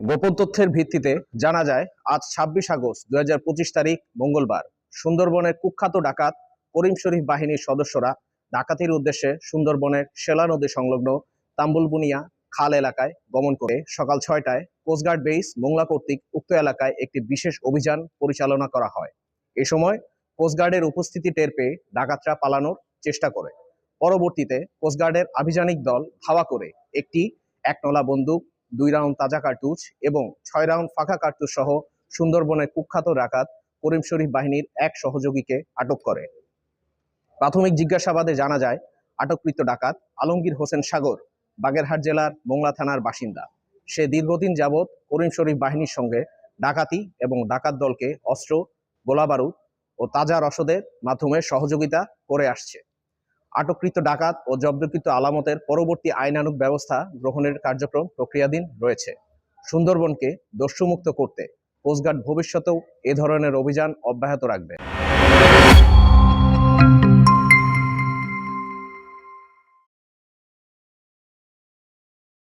গোপন তথ্যের ভিত্তিতে জানা যায়, আজ ছাব্বিশ আগস্ট দুই হাজার পঁচিশ তারিখ মঙ্গলবার সুন্দরবনের কুখ্যাত ডাকাত করিম শরীফ বাহিনীর সদস্যরা ডাকাতির উদ্দেশ্যে সুন্দরবনের শেলা নদী সংলগ্ন তাম্বুলবুনিয়া খাল এলাকায় গমন করে সকাল ছয়টায় কোস্টগার্ড বেস মোংলা কর্তৃক উক্ত এলাকায় একটি বিশেষ অভিযান পরিচালনা করা হয়। এ সময় কোস্টগার্ডের উপস্থিতি টের পেয়ে ডাকাতরা পালানোর চেষ্টা করে। পরবর্তীতে কোস্টগার্ডের আভিযানিক দল ধাওয়া করে একটি একনলা বন্দুক দুই রাউন্ড তাজা কার্তুজ এবং ছয় রাউন্ড ফাঁকা কার্তুজ সহ সুন্দরবনের কুখ্যাত ডাকাত করিম শরীফ বাহিনীর এক সহযোগীকে আটক করে। প্রাথমিক জিজ্ঞাসাবাদে জানা যায়, আটককৃত ডাকাত আলমগীর হোসেন সাগর, বাগেরহাট জেলার মোংলা থানার বাসিন্দা। সে দীর্ঘদিন যাবৎ করিম শরীফ বাহিনীর সঙ্গে ডাকাতি এবং ডাকাত দলকে অস্ত্র, গোলাবারুদ ও তাজা রসদের মাধ্যমে সহযোগিতা করে আসছে। আটককৃত ডাকাত ও জব্দকৃত আলামতের পরবর্তী আইনানুক ব্যবস্থা গ্রহণের কার্যক্রম প্রক্রিয়াধীন রয়েছে। সুন্দরবনকে দস্যুমুক্ত করতে কোস্টগার্ড ভবিষ্যতেও এ ধরনের অভিযান অব্যাহত রাখবে।